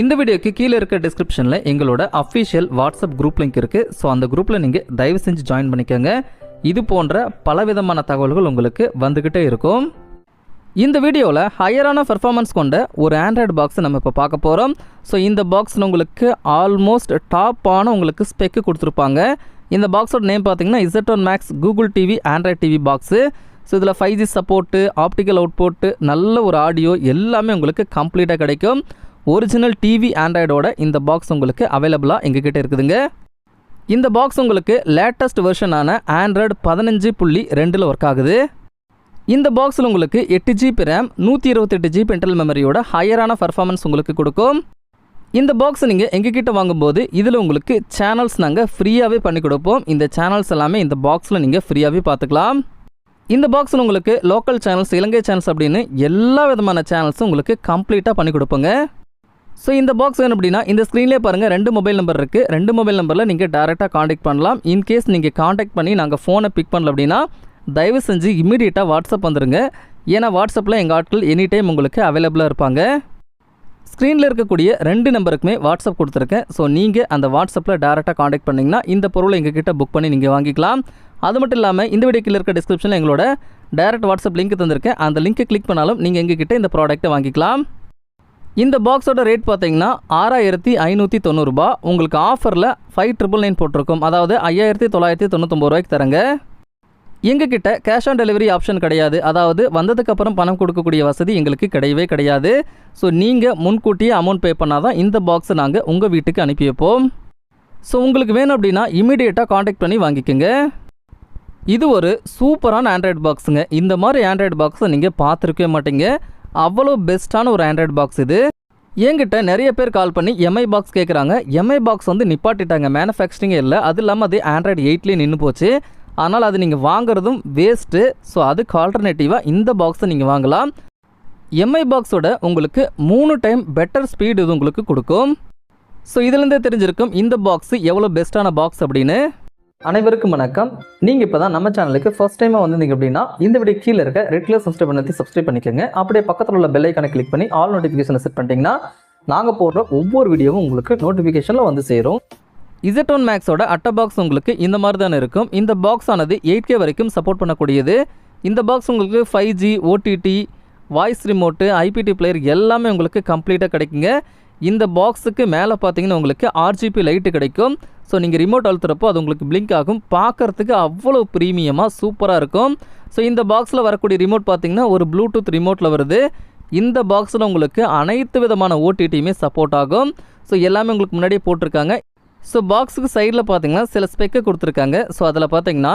இந்த வீடியோக்கு கீழே இருக்க டிஸ்கிரிப்ஷனில் எங்களோட அஃபிஷியல் வாட்ஸ்அப் குரூப் லிங்க் இருக்குது ஸோ அந்த குரூப்பில் நீங்கள் தயவு செஞ்சு ஜாயின் பண்ணிக்கோங்க. இது போன்ற பலவிதமான தகவல்கள் உங்களுக்கு வந்துக்கிட்டே இருக்கும். இந்த வீடியோவில் ஹையரான பெர்ஃபார்மன்ஸ் கொண்ட ஒரு ஆண்ட்ராய்டு பாக்ஸ் நம்ம இப்போ பார்க்க போகிறோம் ஸோ இந்த பாக்ஸில் உங்களுக்கு ஆல்மோஸ்ட் டாப்பான உங்களுக்கு ஸ்பெக்கு கொடுத்துருப்பாங்க. இந்த பாக்ஸோட நேம் பார்த்தீங்கன்னா Z one max Google TV Android TV box so இதில் five G support optical output நல்ல ஒரு ஆடியோ எல்லாமே உங்களுக்கு கம்ப்ளீட்டாக கிடைக்கும். ஒரிஜினல் டிவி ஆண்ட்ராய்டோட இந்த பாக்ஸ் உங்களுக்கு அவைலபிளாக எங்ககிட்ட இருக்குதுங்க. இந்த பாக்ஸ் உங்களுக்கு லேட்டஸ்ட் வெர்ஷனான ஆண்ட்ராய்டு பதினஞ்சு புள்ளி ரெண்டில் ஒர்க் ஆகுது. இந்த பாக்ஸில் உங்களுக்கு எட்டு ஜிபி ரேம் நூற்றி இருபத்தெட்டு ஜிபி இன்டர்னல் மெமரியோட ஹையரான பர்ஃபார்மன்ஸ் உங்களுக்கு கொடுக்கும். இந்த பாக்ஸ் நீங்கள் எங்ககிட்ட வாங்கும்போது இதில் உங்களுக்கு சேனல்ஸ் நாங்கள் ஃப்ரீயாகவே பண்ணி கொடுப்போம். இந்த சேனல்ஸ் எல்லாமே இந்த பாக்ஸில் நீங்கள் ஃப்ரீயாகவே பார்த்துக்கலாம். இந்த பாக்ஸில் உங்களுக்கு லோக்கல் சேனல்ஸ் இலங்கை சேனல்ஸ் அப்படின்னு எல்லா விதமான சேனல்ஸும் உங்களுக்கு கம்ப்ளீட்டாக பண்ணி கொடுப்போங்க. ஸோ இந்த பாக்ஸ் வேணும் அப்படின்னா இந்த ஸ்க்ரீன்லேயே பாருங்கள் ரெண்டு மொபைல் நம்பர் இருக்குது ரெண்டு மொபைல் நம்பரில் நீங்கள் டேரெக்டாக காண்டாக்ட் பண்ணலாம். இன்கேஸ் நீங்கள் காண்டாக்ட் பண்ணி நாங்கள் ஃபோனை பிக் பண்ணல அப்படின்னா தயவு செஞ்சு இமீடியட்டாக வாட்ஸ்அப் வந்துடுங்க ஏன்னா வாட்ஸ்அப்பில் எங்கள் ஆட்கள் எனி டைம் உங்களுக்கு அவைலபிளாக இருப்பாங்க. ஸ்க்ரீனில் இருக்கக்கூடிய ரெண்டு நம்பருக்குமே வாட்ஸ்அப் கொடுத்துருக்கேன். ஸோ நீங்கள் அந்த வாட்ஸ்அப்பில் டேரெக்டாக காண்டாக்ட் பண்ணிங்கன்னா இந்த பொருளை எங்ககிட்ட புக் பண்ணி நீங்கள் வாங்கிக்கலாம். அது மட்டும் இல்லாமல் இந்த வீடியோக்கில் இருக்க டிஸ்கிரிப்ஷனில் எங்களோட டேரக்ட் வாட்ஸ்அப் லிங்க் தந்திருக்கேன். அந்த லிங்க்கை கிளிக் பண்ணாலும் நீங்கள் எங்ககிட்ட இந்த ப்ராடக்ட்டை வாங்கிக்கலாம். இந்த பாக்ஸோட ரேட் பார்த்தீங்கன்னா ஆறாயிரத்தி ஐநூற்றி தொண்ணூறுபா உங்களுக்கு ஆஃபரில் ஃபைவ் ட்ரிபிள் நைன் போட்டிருக்கும். அதாவது ஐயாயிரத்தி தொள்ளாயிரத்தி தொண்ணூத்தொம்பது ரூபாய்க்கு தரங்க. எங்ககிட்ட கேஷ் ஆன் டெலிவரி ஆப்ஷன் கிடையாது. அதாவது வந்ததுக்கப்புறம் பணம் கொடுக்கக்கூடிய வசதி எங்களுக்கு கிடையவே கிடையாது. ஸோ நீங்கள் முன்கூட்டியே அமௌண்ட் பே பண்ணால் தான் இந்த பாக்ஸை நாங்கள் உங்கள் வீட்டுக்கு அனுப்பி வைப்போம். ஸோ உங்களுக்கு வேணும் அப்படின்னா இமீடியட்டாக காண்டாக்ட் பண்ணி வாங்கிக்கோங்க. இது ஒரு சூப்பரான ஆண்ட்ராய்டு பாக்ஸுங்க இந்த மாதிரி ஆண்ட்ராய்டு பாக்ஸை நீங்கள் பார்த்துருக்கவே மாட்டீங்க. அவ்வளோ பெஸ்ட்டான ஒரு ஆண்ட்ராய்டு பாக்ஸ் இது. என்கிட்ட நிறைய பேர் கால் பண்ணி எம்ஐ பாக்ஸ் கேட்குறாங்க எம்ஐ பாக்ஸ் வந்து நிப்பாட்டிட்டாங்க. மேனுஃபேக்சரிங்கே இல்லை. அது இல்லாமல் அது ஆண்ட்ராய்டு எயிட்லேயே நின்று போச்சு. ஆனால் அது நீங்கள் வாங்குறதும் வேஸ்ட்டு ஸோ அதுக்கு ஆல்டர்னேட்டிவாக இந்த பாக்ஸை நீங்கள் வாங்கலாம். எம்ஐ பாக்ஸோட உங்களுக்கு மூணு டைம் பெட்டர் ஸ்பீடு இது உங்களுக்கு கொடுக்கும். ஸோ இதுலேருந்தே தெரிஞ்சிருக்கும் இந்த பாக்ஸு எவ்வளோ பெஸ்ட்டான பாக்ஸ் அப்படின்னு. அனைவருக்கும் வணக்கம். நீங்கள் இப்போ தான் நம்ம சேனலுக்கு ஃபஸ்ட் டைமாக வந்திருந்தீங்க அப்படின்னா இந்த வீடியோ கீழே இருக்க ரெட் கலர் சப்ஸ்கிரைப் பண்ணி சப்ஸ்கிரைப் பண்ணிக்கோங்க. அப்படியே பக்கத்தில் உள்ள பெல் ஐக்கானை கிளிக் பண்ணி ஆல் நோட்டிஃபிகேஷனை செட் பண்ணிட்டீங்கன்னா நாங்கள் போடுற ஒவ்வொரு வீடியோவும் உங்களுக்கு நோட்டிஃபிகேஷனில் வந்து சேரும். இசட் ஒன் மேக்ஸோட அட்டை பாக்ஸ் உங்களுக்கு இந்த மாதிரி தானே இருக்கும். இந்த பாக்ஸ் ஆனது எயிட் கே வரைக்கும் சப்போர்ட் பண்ணக்கூடியது. இந்த பாக்ஸ் உங்களுக்கு five G OTT voice remote IPTV player எல்லாமே உங்களுக்கு கம்ப்ளீட்டாக கிடைக்குங்க. இந்த பாக்ஸுக்கு மேலே பார்த்தீங்கன்னா உங்களுக்கு ஆர்ஜிபி லைட்டு கிடைக்கும். ஸோ நீங்கள் ரிமோட் அழுத்துறப்போ அது உங்களுக்கு பிளிங்க் ஆகும். பார்க்கறதுக்கு அவ்வளோ ப்ரீமியமாக சூப்பராக இருக்கும். ஸோ இந்த பாக்ஸில் வரக்கூடிய ரிமோட் பார்த்தீங்கன்னா ஒரு ப்ளூடூத் ரிமோட்டில் வருது. இந்த பாக்ஸில் உங்களுக்கு அனைத்து விதமான ஓடிடியுமே சப்போர்ட் ஆகும். ஸோ எல்லாமே உங்களுக்கு முன்னாடியே போட்டிருக்காங்க. ஸோ பாக்ஸுக்கு சைடில் பார்த்தீங்கன்னா சில ஸ்பெக்கை கொடுத்துருக்காங்க. ஸோ அதில் பார்த்தீங்கன்னா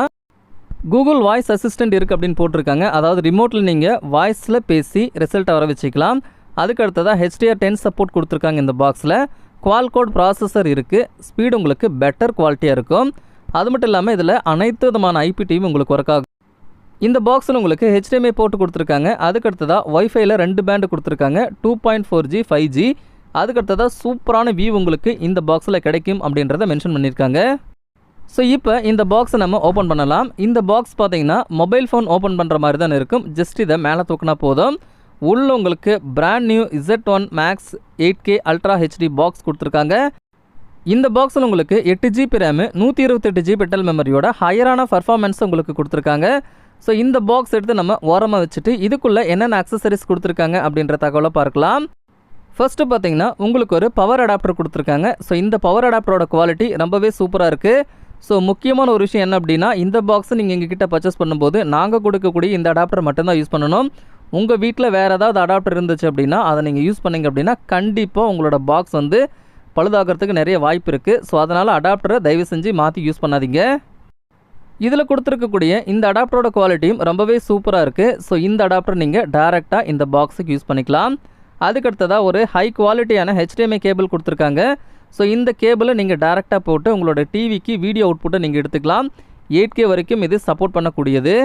கூகுள் வாய்ஸ் அசிஸ்டன்ட் இருக்குது அப்படின்னு போட்டிருக்காங்க. அதாவது ரிமோட்டில் நீங்கள் வாய்ஸில் பேசி ரிசல்ட்டை வர வச்சுக்கலாம். அதுக்கு அடுத்ததாக ஹெச்டிஆர் டென் சப்போர்ட் கொடுத்துருக்காங்க இந்த பாக்ஸில் குவால்கோட் ப்ராசஸர் இருக்குது ஸ்பீடு உங்களுக்கு பெட்டர் குவாலிட்டியாக இருக்கும். அது மட்டும் இல்லாமல் இதில் அனைத்து விதமான ஐபிடியும் உங்களுக்கு ஒர்க் ஆகும். இந்த பாக்ஸில் உங்களுக்கு ஹெச்டிஎம்ஐ போட்டு கொடுத்துருக்காங்க. அதுக்கு அடுத்ததாக ஒய்ஃபைல ரெண்டு பேண்டு கொடுத்துருக்காங்க. Two point four G five G அதுக்கு அடுத்ததாக சூப்பரான வியூ உங்களுக்கு இந்த பாக்ஸில் கிடைக்கும் அப்படின்றத மென்ஷன் பண்ணியிருக்காங்க. ஸோ இப்போ இந்த பாக்ஸை நம்ம ஓப்பன் பண்ணலாம். இந்த பாக்ஸ் பார்த்தீங்கன்னா மொபைல் ஃபோன் ஓப்பன் பண்ணுற மாதிரி தான் இருக்கும். ஜஸ்ட் இதை மேலே தூக்கினா போதும். உள்ள உங்களுக்கு brand new Z one max eight K ultra HD box கொடுத்துருக்காங்க. இந்த பாக்ஸில் உங்களுக்கு எட்டு ஜிபி ரேமு நூற்றி இருபத்தெட்டு ஜிபி டெல் மெமரியோட ஹையரான பர்ஃபார்மன்ஸ் உங்களுக்கு கொடுத்துருக்காங்க. ஸோ இந்த பாக்ஸ் எடுத்து நம்ம ஓரமாக வச்சுட்டு இதுக்குள்ளே என்னென்ன அக்சசரிஸ் கொடுத்துருக்காங்க அப்படின்ற தகவலை பார்க்கலாம். ஃபர்ஸ்ட்டு பார்த்தீங்கன்னா உங்களுக்கு ஒரு பவர் அடாப்டர் கொடுத்துருக்காங்க. ஸோ இந்த பவர் அடாப்டரோட குவாலிட்டி ரொம்பவே சூப்பராக இருக்குது ஸோ முக்கியமான ஒரு விஷயம் என்ன அப்படின்னா இந்த பாக்ஸை நீங்கள் எங்ககிட்ட பர்ச்சேஸ் பண்ணும்போது நாங்கள் கொடுக்கக்கூடிய இந்த அடாப்டர் மட்டும்தான் யூஸ் பண்ணணும். உங்கள் வீட்டில் வேறு ஏதாவது அடாப்டர் இருந்துச்சு அப்படின்னா அதை நீங்கள் யூஸ் பண்ணிங்க அப்படின்னா கண்டிப்பாக உங்களோட பாக்ஸ் வந்து பழுதாகிறதுக்கு நிறைய வாய்ப்பு இருக்குது ஸோ அதனால் அடாப்டரை தயவு செஞ்சு மாற்றி யூஸ் பண்ணாதீங்க. இதில் கொடுத்துருக்கக்கூடிய இந்த அடாப்டரோட குவாலிட்டியும் ரொம்பவே சூப்பராக இருக்குது ஸோ இந்த அடாப்டர் நீங்கள் டேரெக்டாக இந்த பாக்ஸுக்கு யூஸ் பண்ணிக்கலாம். அதுக்கடுத்ததாக ஒரு ஹை குவாலிட்டியான ஹெச்டிஎம்ஐ கேபிள் கொடுத்துருக்காங்க. ஸோ இந்த கேபிளை நீங்கள் டேரெக்டாக போட்டு உங்களோட டிவிக்கு வீடியோ அவுட்புட்டை நீங்கள் எடுத்துக்கலாம். எயிட் கே வரைக்கும் இது சப்போர்ட் பண்ணக்கூடியது.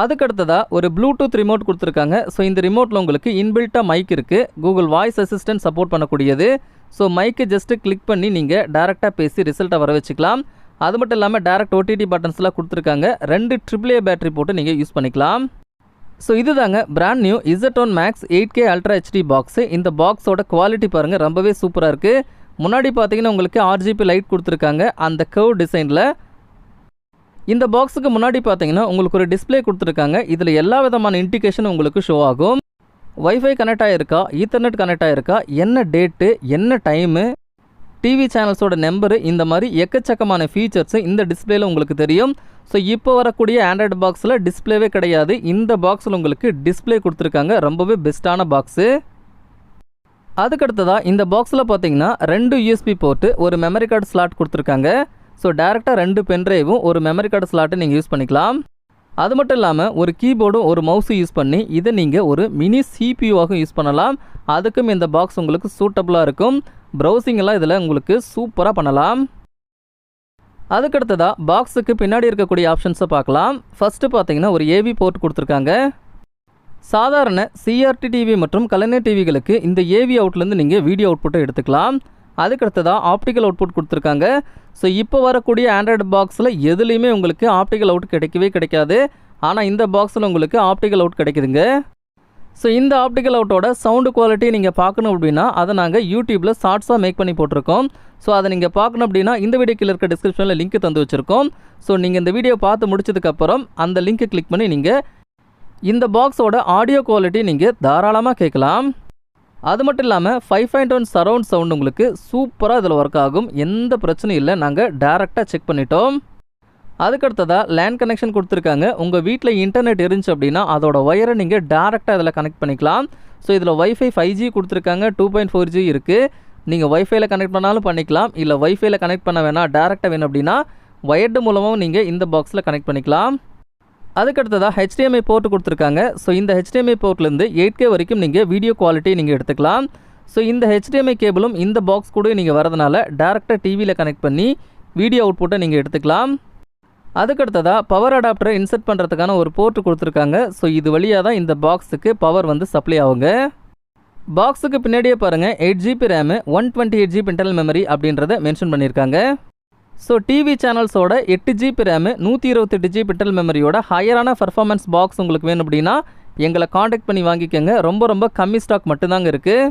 அதுக்கடுத்ததாக ஒரு ப்ளூடூத் ரிமோட் கொடுத்துருக்காங்க. ஸோ இந்த ரிமோட்டில் உங்களுக்கு இன்பில்ட்டாக மைக் இருக்குது கூகுள் வாய்ஸ் அசிஸ்டன்ட் சப்போர்ட் பண்ணக்கூடியது. ஸோ மைக்கை ஜஸ்ட்டு கிளிக் பண்ணி நீங்கள் டேரெக்டாக பேசி ரிசல்ட்டை வர வச்சுக்கலாம். அது மட்டும் இல்லாமல் டேரக்ட் ஓடிடி பட்டன்ஸ்லாம் கொடுத்துருக்காங்க. ரெண்டு ட்ரிபிள் ஏ பேட்டரி போட்டு நீங்கள் யூஸ் பண்ணிக்கலாம். ஸோ இதுதாங்க brand new Z one max eight K ultra HD box இந்த பாக்ஸோட குவாலிட்டி பாருங்கள் ரொம்பவே சூப்பராக இருக்குது முன்னாடி பார்த்தீங்கன்னா உங்களுக்கு ஆர்ஜிபி லைட் கொடுத்துருக்காங்க. அந்த கர்வ் டிசைனில் இந்த பாக்ஸுக்கு முன்னாடி பார்த்தீங்கன்னா உங்களுக்கு ஒரு டிஸ்ப்ளே கொடுத்துருக்காங்க. இதில் எல்லா விதமான இண்டிகேஷனும் உங்களுக்கு ஷோ ஆகும். ஒய்ஃபை கனெக்ட் ஆகிருக்கா ஈத்தர்நெட் கனெக்ட் ஆகிருக்கா என்ன டேட்டு என்ன டைமு டிவி சேனல்ஸோட நம்பரு இந்த மாதிரி எக்கச்சக்கமான ஃபீச்சர்ஸு இந்த டிஸ்பிளேயில் உங்களுக்கு தெரியும். ஸோ இப்போ வரக்கூடிய ஆண்ட்ராய்டு பாக்ஸில் டிஸ்ப்ளேவே கிடையாது. இந்த பாக்ஸில் உங்களுக்கு டிஸ்பிளே கொடுத்துருக்காங்க. ரொம்பவே பெஸ்ட்டான பாக்ஸு அதுக்கடுத்ததாக இந்த பாக்ஸில் பார்த்தீங்கன்னா ரெண்டு யூஎஸ்பி போர்ட்டு ஒரு மெமரி கார்டு ஸ்லாட் கொடுத்துருக்காங்க. ஸோ டேரெக்டாக ரெண்டு பென்ட்ரைவும் ஒரு மெமரி கார்டு ஸ்லாட்டை நீங்கள் யூஸ் பண்ணிக்கலாம். அது மட்டும் இல்லாமல் ஒரு கீபோர்டும் ஒரு மவுஸும் யூஸ் பண்ணி இதை நீங்கள் ஒரு மினி சிபியூவாகவும் யூஸ் பண்ணலாம். அதுக்கும் இந்த பாக்ஸ் உங்களுக்கு சூட்டபுளாக இருக்கும். ப்ரௌசிங்கெல்லாம் இதில் உங்களுக்கு சூப்பராக பண்ணலாம். அதுக்கடுத்ததாக பாக்ஸுக்கு பின்னாடி இருக்கக்கூடிய ஆப்ஷன்ஸை பார்க்கலாம். ஃபஸ்ட்டு பார்த்தீங்கன்னா ஒரு ஏவி போர்ட் கொடுத்துருக்காங்க. சாதாரண சிஆர்டி டிவி மற்றும் கலைஞர் டிவிகளுக்கு இந்த ஏவி அவுட்லேருந்து நீங்கள் வீடியோ அவுட்புட்டை எடுத்துக்கலாம். அதுக்கடுத்ததாக ஆப்டிக்கல் அவுட்புட் கொடுத்துருக்காங்க. ஸோ இப்போ வரக்கூடிய ஆண்ட்ராய்டு பாக்ஸில் எதுலேயுமே உங்களுக்கு ஆப்டிக்கல் அவுட் கிடைக்கவே கிடைக்காது. ஆனால் இந்த பாக்ஸில் உங்களுக்கு ஆப்டிக்கல் அவுட் கிடைக்குதுங்க. ஸோ இந்த ஆப்டிக்கல் அவுட்டோட சவுண்டு குவாலிட்டி நீங்கள் பார்க்கணும் அப்படின்னா அதை நாங்கள் யூடியூப்பில் ஷார்ட்ஸாக மேக் பண்ணி போட்டிருக்கோம். ஸோ அதை நீங்கள் பார்க்கணும் அப்படின்னா இந்த வீடியோக்கில் இருக்க டிஸ்கிரிப்ஷனில் லிங்க் தந்து வச்சுருக்கோம். ஸோ நீங்கள் இந்த வீடியோ பார்த்து முடிச்சதுக்கப்புறம் அந்த லிங்க்கை கிளிக் பண்ணி நீங்கள் இந்த பாக்ஸோட ஆடியோ குவாலிட்டி நீங்கள் தாராளமாக கேட்கலாம். அது மட்டும் இல்லாமல் five point one surround sound உங்களுக்கு சூப்பராக இதில் ஒர்க் ஆகும். எந்த பிரச்சனையும் இல்லை. நாங்கள் டேரெக்டாக செக் பண்ணிட்டோம். அதுக்கடுத்ததாக லேண்ட் கனெக்ஷன் கொடுத்துருக்காங்க. உங்கள் வீட்டில் இன்டர்நெட் இருந்துச்சு அப்படின்னா அதோட ஒயரை நீங்கள் டேரெக்டாக இதில் கனெக்ட் பண்ணிக்கலாம். ஸோ இதில் வைஃபை ஃபைவ் ஜி கொடுத்துருக்காங்க. டூ பாயிண்ட் ஃபோர் ஜி இருக்குது நீங்கள் ஒய்ஃபைல கனெக்ட் பண்ணாலும் பண்ணிக்கலாம். இல்லை ஒய்ஃபைல கனெக்ட் பண்ண வேணாம். டேரெக்டாக வேணும் அப்படின்னா ஒயர்டு மூலமாகவும் நீங்கள் இந்த பாக்ஸில் கனெக்ட் பண்ணிக்கலாம். அதுக்கடுத்ததாக ஹெச்டிஎம்ஐ போர்ட் கொடுத்துருக்காங்க. ஸோ இந்த ஹெச்டிஎம்ஐ போர்ட்லேருந்து எயிட் கே வரைக்கும் நீங்கள் வீடியோ குவாலிட்டி நீங்கள் எடுத்துக்கலாம். ஸோ இந்த ஹெச்டிஎம்ஐ கேபிளும் இந்த பாக்ஸ் கூட நீங்கள் வரதுனால டேரெக்டாக டிவியில் கனெக்ட் பண்ணி வீடியோ அவுட்புட்டை நீங்கள் எடுத்துக்கலாம். அதுக்கடுத்ததாக பவர் அடாப்டரை இன்சர்ட் பண்ணுறதுக்கான ஒரு போர்ட்டு கொடுத்துருக்காங்க. ஸோ இது வழியாக தான் இந்த பாக்ஸுக்கு பவர் வந்து சப்ளை ஆகுங்க. பாக்ஸுக்கு பின்னாடியே பாருங்கள் eight GB RAM one twenty eight GB internal memory அப்படின்றத மென்ஷன் பண்ணியிருக்காங்க ஸோ டிவி சேனல்ஸோட எட்டு ஜிபி ரேமு நூற்றி இருபத்தெட்டு ஜிபி இன்டர்னல் மெமரியோட ஹையரான பர்ஃபார்மன்ஸ் பாக்ஸ் உங்களுக்கு வேணும் அப்படின்னா எங்களை காண்டாக்ட் பண்ணி வாங்கிக்கோங்க. ரொம்ப ரொம்ப கம்மி ஸ்டாக் மட்டும்தாங்க இருக்குது